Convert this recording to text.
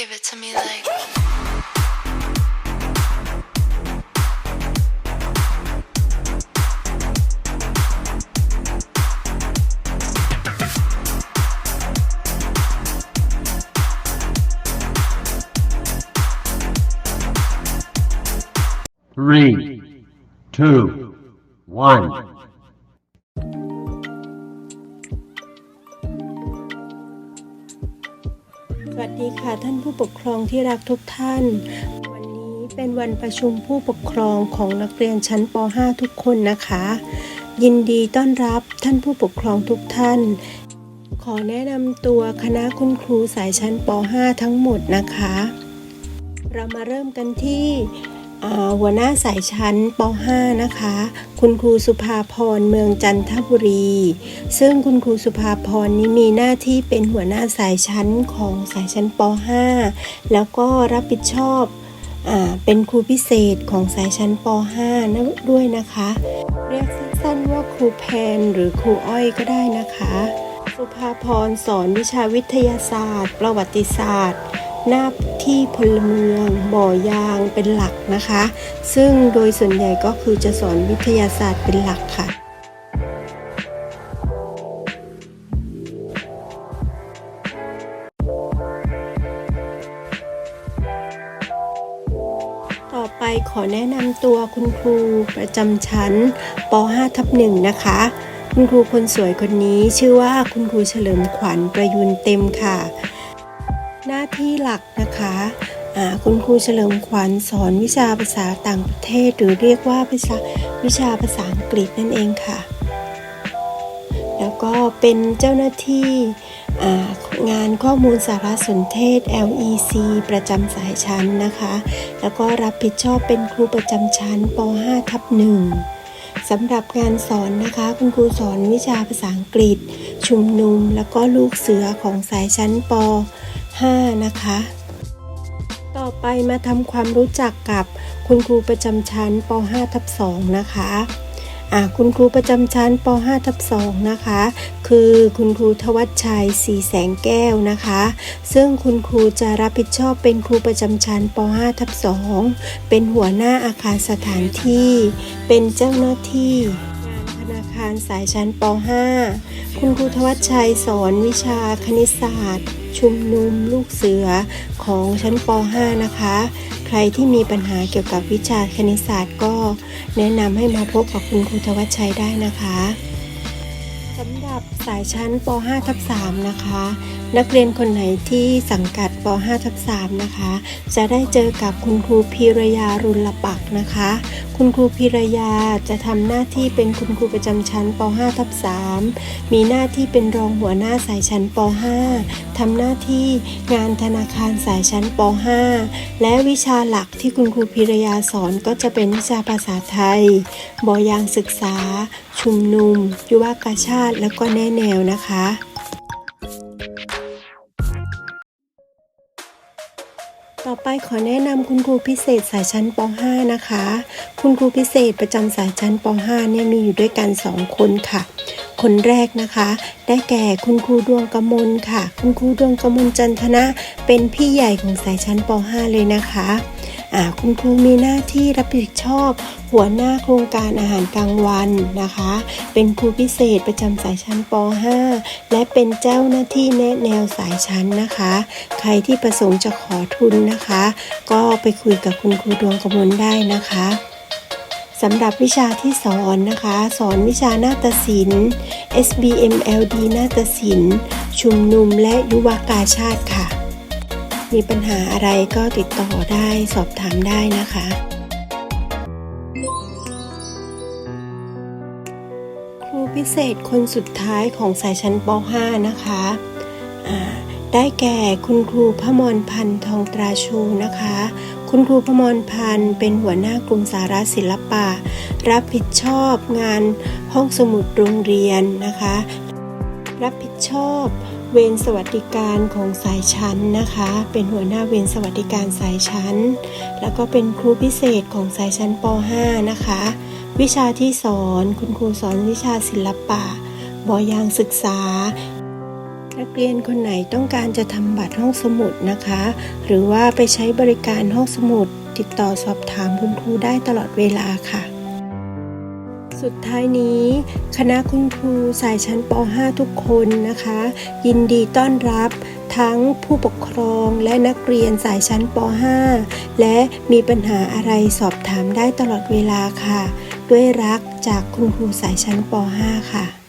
Give it to me like. Three, two, one. วัสดีค่ะท่านผู้ปกครองที่รักทุกท่าน วันนี้เป็นวันประชุมผู้ปกครองของนักเรียนชั้นป .5 ทุกคนนะคะ ยินดีต้อนรับท่านผู้ปกครองทุกท่าน ขอแนะนำตัวคณะคุณครูสายชั้นป .5 ทั้งหมดนะคะ เรามาเริ่มกันที่ หัวหน้าสายชั้นป .5 นะคะ คุณครูสุภาพรเมืองจันทบุรี ซึ่งคุณครูสุภาพรนี้มีหน้าที่เป็นหัวหน้าสายชั้นของสายชั้นป .5 แล้วก็รับผิดชอบอเป็นครูพิเศษของสายชั้นป .5 นะด้วยนะคะ เรียกสั้นๆว่าครูแพนหรือครูอ้อยก็ได้นะคะ สุภาพรสอนวิชาวิทยาศาสตร์ ประวัติศาสตร์ หน้าที่พลเมืองบ่อยางเป็นหลักนะคะ ซึ่งโดยส่วนใหญ่ก็คือจะสอนวิทยาศาสตร์เป็นหลักค่ะต่อไปขอแนะนำตัวคุณครูประจำชั้นป .5 ทับหนึ่งนะคะ คุณครูคนสวยคนนี้ชื่อว่าคุณครูเฉลิมขวัญประยุนเต็มค่ะ หน้าที่หลักนะคะคุณครูเฉลิมขวัญสอนวิชาภาษาต่างประเทศ หรือเรียกว่าภาษาวิชาภาษาอังกฤษนั่นเองค่ะ แล้วก็เป็นเจ้าหน้าที่งานข้อมูลสารสนเทศ LEC ประจำสายชั้นนะคะ แล้วก็รับผิดชอบเป็นครูประจำชั้นป .5 ทับหนึ่งสำหรับงานสอนนะคะ คุณครูสอนวิชาภาษาอังกฤษ ชุมนุม แล้วก็ลูกเสือของสายชั้นป .5 นะคะ ต่อไปมาทำความรู้จักกับคุณครูประจำชั้นป .5 ทับ2นะคะคุณครูประจำชั้นป .5 ทับ2นะคะ คือคุณครูทวัชชัยสีแสงแก้วนะคะ ซึ่งคุณครูจะรับผิดชอบเป็นครูประจำชั้นป .5 ทับ2เป็นหัวหน้าอาคารสถานที่ เป็นเจ้าหน้าที่านธนาคารสายชั้นป .5 คุณครูทวัชชัยสอนวิชาคณิตศาสตร์ ชุมนุมลูกเสือของชั้นป .5 นะคะ ใครที่มีปัญหาเกี่ยวกับวิชาคณิตศาสตร์ก็แนะนำให้มาพบกับคุณครูทวัชชัยได้นะคะสำหรับสายชั้นป .5 ทับ3นะคะ นักเรียนคนไหนที่สังกัดป .5 ทับ3นะคะ จะได้เจอกับคุณครูพีรยารุลปักนะคะ คุณครูพีรยาจะทำหน้าที่เป็นคุณครูประจำชั้นป .5 ทับ3มีหน้าที่เป็นรองหัวหน้าสายชั้นป .5 ทำหน้าที่งานธนาคารสายชั้นป .5 และวิชาหลักที่คุณครูพีรยาสอนก็จะเป็นวิชาภาษาไทย บอยางศึกษา ชุมนุม ยุวกาชาติ แล้วก็แน่แนวนะคะ ไปขอแนะนำคุณครูพิเศษสายชั้นป .5 นะคะ คุณครูพิเศษประจำสายชั้นป .5 เนี่ยมีอยู่ด้วยกัน 2 คนค่ะ คนแรกนะคะ ได้แก่คุณครูดวงกมลค่ะ คุณครูดวงกมลจันทนะ เป็นพี่ใหญ่ของสายชั้นป .5 เลยนะคะ คุณครูมีหน้าที่รับผิดชอบ หัวหน้าโครงการอาหารกลางวันนะคะ เป็นครูพิเศษประจำสายชั้นป .5 และเป็นเจ้าหน้าที่แนะแนวสายชั้นนะคะ ใครที่ประสงค์จะขอทุนนะคะ ก็ไปคุยกับคุณครูดวงกมลได้นะคะสำหรับวิชาที่สอนนะคะ สอนวิชานาฏศิลป์ SBMLD นาฏศิลป์ ชุมนุมและยุวกาชาติค่ะ มีปัญหาอะไรก็ติดต่อได้สอบถามได้นะคะครูพิเศษคนสุดท้ายของสายชั้นป .5 นะคะได้แก่คุณครูพมรพันธ์ทองตราชูนะคะ คุณครูพมรพันธ์เป็นหัวหน้ากลุ่มสาระศิลปะ รับผิดชอบงานห้องสมุดโรงเรียนนะคะ รับผิดชอบ เวรสวัสดิการของสายชั้นนะคะ เป็นหัวหน้าเวรสวัสดิการสายชั้น แล้วก็เป็นครูพิเศษของสายชั้นป .5 นะคะ วิชาที่สอนคุณครูสอนวิชาศิลปะ บอยางศึกษา นักเรียนคนไหนต้องการจะทำบัตรห้องสมุดนะคะ หรือว่าไปใช้บริการห้องสมุด ติดต่อสอบถามคุณครูได้ตลอดเวลาค่ะ สุดท้ายนี้ คณะคุณครูสายชั้นป .5 ทุกคนนะคะ ยินดีต้อนรับทั้งผู้ปกครองและนักเรียนสายชั้นป .5 และมีปัญหาอะไรสอบถามได้ตลอดเวลาค่ะ ด้วยรักจากคุณครูสายชั้นป .5 ค่ะ